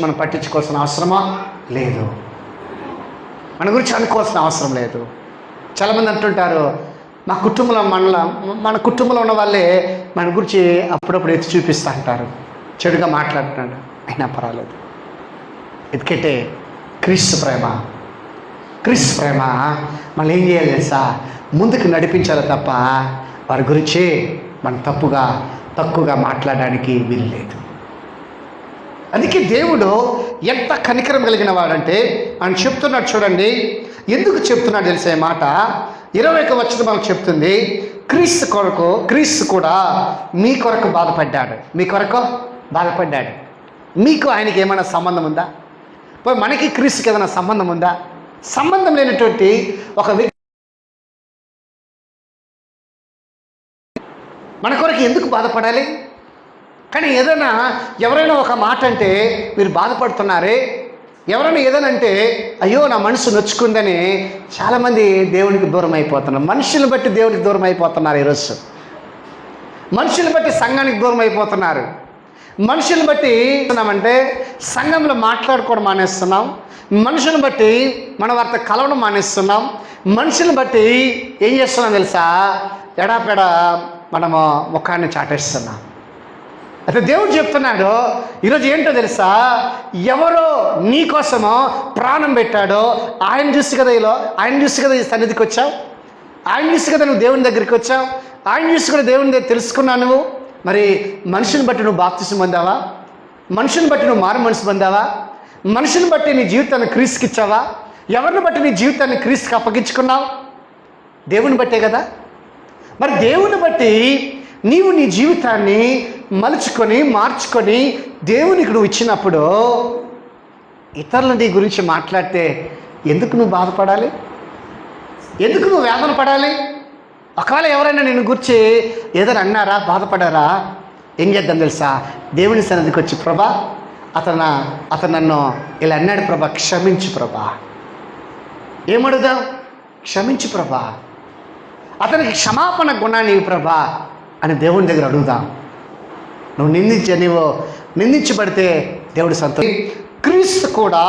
మనం పట్టించుకోవాల్సిన అవసరమా? లేదు. మన గురించి అనుకోవాల్సిన అవసరం లేదు. చాలామంది అంటుంటారు మా కుటుంబంలో మనలో మన కుటుంబంలో ఉన్న వాళ్ళే మన గురించి అప్పుడప్పుడు ఎత్తి చూపిస్తూ అంటారు. చెడుగా మాట్లాడుతున్నాడు. అయినా పర్వాలేదు. ఎందుకంటే క్రీస్తు ప్రేమ. క్రీస్తు ప్రేమ మనం ఏం చేయాలి తెలుసా? ముందుకు నడిపించాలి తప్ప వారి గురించి మనం తప్పుగా తక్కువగా మాట్లాడడానికి వీలు లేదు. అందుకే దేవుడు ఎంత కనికరం కలిగిన వాడంటే ఆయన చెప్తున్నాడు చూడండి ఎందుకు చెప్తున్నాడు తెలిసే మాట? ఇరవై ఒక వచ్చిన మనకు చెప్తుంది క్రీస్తు కొరకు క్రీస్తు కూడా మీ కొరకు బాధపడ్డాడు. మీ కొరకు బాధపడ్డాడు. మీకు ఆయనకి ఏమైనా సంబంధం ఉందా? పోయి మనకి క్రీస్తుకి ఏదైనా సంబంధం ఉందా? సంబంధం లేనటువంటి ఒక వ్యక్తి మన కొరకు ఎందుకు బాధపడాలి? కానీ ఏదైనా ఎవరైనా ఒక మాట అంటే మీరు బాధపడుతున్నారే? ఎవరైనా ఏదైనా అంటే అయ్యో నా మనసు నొచ్చుకుందని చాలామంది దేవునికి దూరం అయిపోతున్నారు మనుషులను బట్టి దేవునికి దూరం అయిపోతున్నారు ఈరోజు. మనుషులు బట్టి సంఘానికి దూరం అయిపోతున్నారు మనుషుల్ని బట్టి అంటే సంఘంలో మాట్లాడుకోవడం మానేస్తున్నాం. మనుషులను బట్టి మన వారితో కలవడం మానేస్తున్నాం. మనుషులను బట్టి ఏం చేస్తున్నాం తెలుసా? ఎడాపెడ మనము ముఖాన్ని చాటేస్తున్నాం. అయితే దేవుడు చెప్తున్నాడు ఈరోజు ఏంటో తెలుసా? ఎవరో నీకోసమో ప్రాణం పెట్టాడో ఆయన చూసి కదా ఇలా ఆయన చూసి కదా ఈ సన్నిధికి వచ్చావు? ఆయన చూసి కదా నువ్వు దేవుని దగ్గరికి వచ్చావు? ఆయన చూసి కూడా దేవుని దగ్గర తెలుసుకున్నావు నువ్వు? మరి మనిషిని బట్టి నువ్వు బాప్తిసం పొందావా? మనుషుని బట్టి నువ్వు మారు మనసు పొందావా? మనుషుని బట్టి నీ జీవితాన్ని క్రీస్తుకి ఇచ్చావా? ఎవరిని బట్టి నీ జీవితాన్ని క్రీస్తుకి అప్పగించుకున్నావు? దేవుని బట్టే కదా? మరి దేవుని బట్టి నీవు నీ జీవితాన్ని మలుచుకొని మార్చుకొని దేవునికి నువ్వు ఇచ్చినప్పుడు ఇతరులు నీ గురించి మాట్లాడితే ఎందుకు నువ్వు బాధపడాలి? ఎందుకు నువ్వు వేదన పడాలి? ఒకవేళ ఎవరైనా నేను గురించి ఏదైనా అన్నారా బాధపడారా? ఏం చేద్దాం తెలుసా? దేవుని సన్నిధికి వచ్చి ప్రభా అతను అతను నన్ను ఇలా అన్నాడు ప్రభా క్షమించు ప్రభా. ఏమడుగుదాం? క్షమించు ప్రభా. అతనికి క్షమాపణ గుణాన్ని ప్రభా అని దేవుని దగ్గర అడుగుదాం. నువ్వు నిందించే నీవు నిందించబడితే దేవుడు సంతోషం క్రీస్తు కూడా